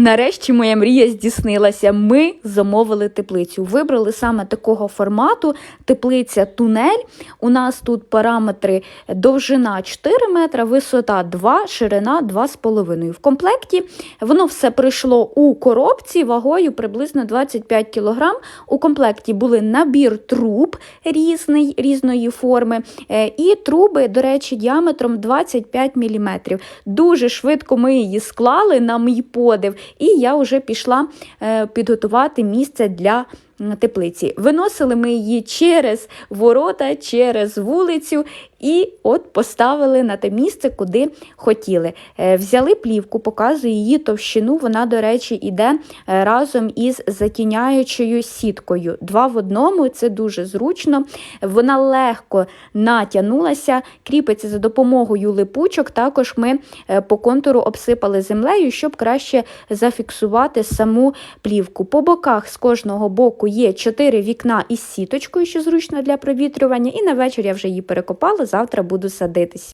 Нарешті моя мрія здійснилася. Ми замовили теплицю. Вибрали саме такого формату теплиця тунель. У нас тут параметри довжина 4 метра, висота 2, ширина 2,5. В комплекті воно все прийшло у коробці вагою приблизно 25 кг. У комплекті були набір труб різний, різної форми, е, і труби, до речі, діаметром 25 мм. Дуже швидко ми її склали на мій подив, і я вже пішла е, підготувати місце для теплиці. Виносили ми її через ворота, через вулицю, і от поставили на те місце, куди хотіли. Е, Взяли плівку, показую її товщину. Вона, до речі, іде е, разом із затіняючою сіткою. Два в одному це дуже зручно. Вона легко натягнулася, кріпиться за допомогою липучок. Також ми е, по контуру обсипали землею, щоб краще зафіксувати саму плівку. По боках з кожного боку є чотири вікна із сіточкою, що зручно для провітрювання. І на вечір я вже її перекопала. Завтра буду садитись.